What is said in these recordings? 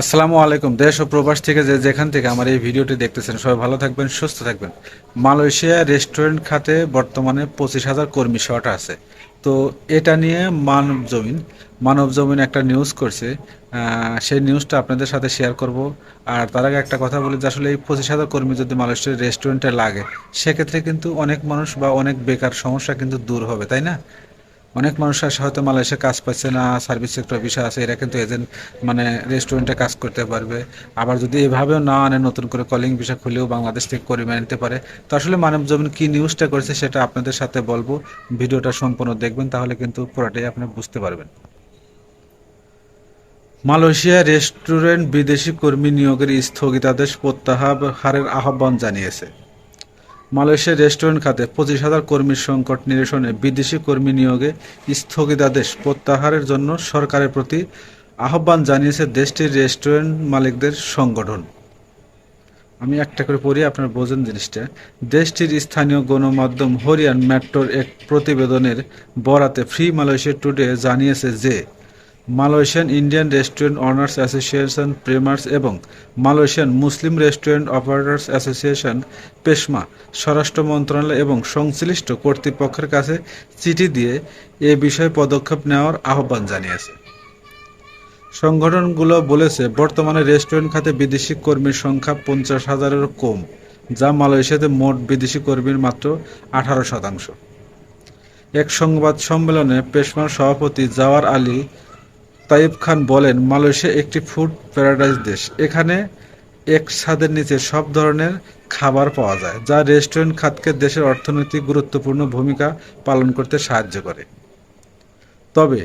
আসসালামু আলাইকুম। দেশ ও প্রবাস থেকে যে যেখান থেকে আমার এই ভিডিওটি দেখতেছেন, সবাই ভালো থাকবেন, সুস্থ থাকবেন। মালয়েশিয়া রেস্টুরেন্ট খাতে বর্তমানে পঁচিশ হাজার কর্মী শর্ট আছে। তো এটা নিয়ে মানব জমিন মানব জমিন একটা নিউজ করছে। সেই নিউজটা আপনাদের সাথে শেয়ার করব। আর তার আগে একটা কথা বলি যে আসলে এই পঁচিশ হাজার কর্মী যদি মালয়েশিয়ার রেস্টুরেন্টে লাগে, সেক্ষেত্রে কিন্তু অনেক মানুষ বা অনেক বেকার সমস্যা কিন্তু দূর হবে, তাই না? অনেক মানুষ আসে, হয়তো মালয়েশিয়া কাজ পাচ্ছে না, সার্ভিস সেক্টর বিষয় আছে, এরা কিন্তু এজেন্ট মানে রেস্টুরেন্টে কাজ করতে পারবে। আবার যদি এভাবেও না আনে, নতুন করে কলিং বিষয় খুলেও বাংলাদেশ থেকে করিয়ে নিতে পারে। তো আসলে মানব জমিন কি নিউজটা করেছে সেটা আপনাদের সাথে বলব। ভিডিওটা সম্পূর্ণ দেখবেন, তাহলে কিন্তু পুরোটাই আপনি বুঝতে পারবেন। মালয়েশিয়া রেস্টুরেন্ট বিদেশি কর্মী নিয়োগের স্থগিতাদেশ প্রত্যাহারের আহ্বান জানিয়েছে। মালয়েশিয়ার রেস্টুরেন্ট খাতে পঁচিশ হাজার কর্মীর সংকট নিরসনে বিদেশি কর্মী নিয়োগে স্থগিতাদেশ প্রত্যাহারের জন্য সরকারের প্রতি আহ্বান জানিয়েছে দেশটির রেস্টুরেন্ট মালিকদের সংগঠন। আমি একটা করে পড়ি, আপনার বোঝেন জিনিসটা। দেশটির স্থানীয় গণমাধ্যম হরিয়ান মেট্রোর এক প্রতিবেদনের বরাতে ফ্রি মালয়েশিয়া টুডে জানিয়েছে যে Malaysian Indian restaurant owners association প্রেমার্স এবং Malaysian Muslim restaurant operators association পেশমা স্বরাষ্ট্র মন্ত্রণালয় এবং সংশ্লিষ্ট কর্তৃপক্ষের কাছে চিঠি দিয়ে এ বিষয়ে পদক্ষেপ নেওয়ার আহ্বান জানিয়েছে। সংগঠনগুলো বলেছে, বর্তমানে রেস্টুরেন্ট খাতে বিদেশি কর্মীর সংখ্যা পঞ্চাশ হাজারেরও কম, যা মালয়েশিয়াতে মোট বিদেশি কর্মীর মাত্র আঠারো শতাংশ। এক সংবাদ সম্মেলনে পেশমার সভাপতি জাওয়ার আলী তাইব খান বলেন, মালয়েশিয়া একটি ফুড প্যারাডাইস দেশ। এখানে এক ছাদের নিচে সব ধরনের খাবার পাওয়া যায়, যা রেস্টুরেন্ট খাতকে দেশের অর্থনৈতিক গুরুত্বপূর্ণ ভূমিকা পালন করতে সাহায্য করে। তবে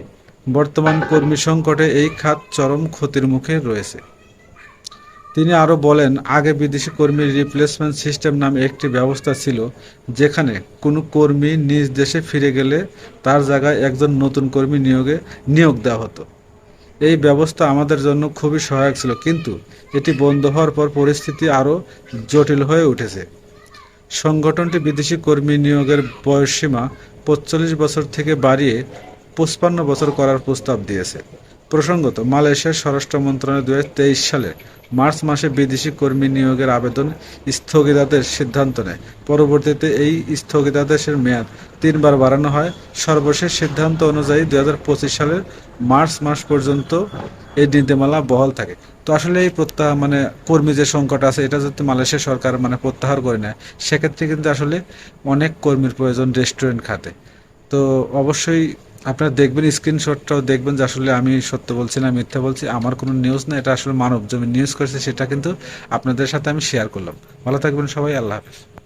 বর্তমান কর্মী সংকটে এই খাত চরম ক্ষতির মুখে রয়েছে। তিনি আরও বলেন, আগে বিদেশি কর্মীর রিপ্লেসমেন্ট সিস্টেম নামে একটি ব্যবস্থা ছিল, যেখানে কোনো কর্মী নিজ দেশে ফিরে গেলে তার জায়গায় একজন নতুন কর্মী নিয়োগে নিয়োগ দেওয়া হতো। এই ব্যবস্থা আমাদের জন্য খুবই সহায়ক ছিল, কিন্তু এটি বন্ধ হওয়ার পর পরিস্থিতি আরও জটিল হয়ে উঠেছে। সংগঠনটি বিদেশি কর্মী নিয়োগের বয়সসীমা পঁচল্লিশ বছর থেকে বাড়িয়ে পঁচপান্ন বছর করার প্রস্তাব দিয়েছে। প্রসঙ্গত, মালয়েশিয়ার স্বরাষ্ট্র মন্ত্রণালয় দু সালে মার্চ মাসে বিদেশি কর্মী নিয়োগের আবেদন স্থগিতাদেশ সিদ্ধান্ত নেয়। পরবর্তীতে এই স্থগিতাদেশের মেয়াদ তিনবার বাড়ানো হয়। সর্বশেষ সিদ্ধান্ত অনুযায়ী দু হাজার পঁচিশ সালের মার্চ মাস পর্যন্ত এই নীতিমালা বহাল থাকে। তো আসলে এই প্রত্যাহার মানে কর্মী যে সংকট আছে, এটা যদি মালয়েশিয়া সরকার মানে প্রত্যাহার করে নেয়, সেক্ষেত্রে কিন্তু আসলে অনেক কর্মীর প্রয়োজন রেস্টুরেন্ট খাতে। তো অবশ্যই আপনারা দেখবেন স্ক্রিনশটটাও দেখবেন যে আসলে আমি সত্য বলছি না মিথ্যা বলছি। আমার কোনো নিউজ না, এটা আসলে মানব। জমি নিউজ করেছে, সেটা কিন্তু আপনাদের সাথে আমি শেয়ার করলাম। ভালো থাকবেন সবাই, আল্লাহ হাফিজ।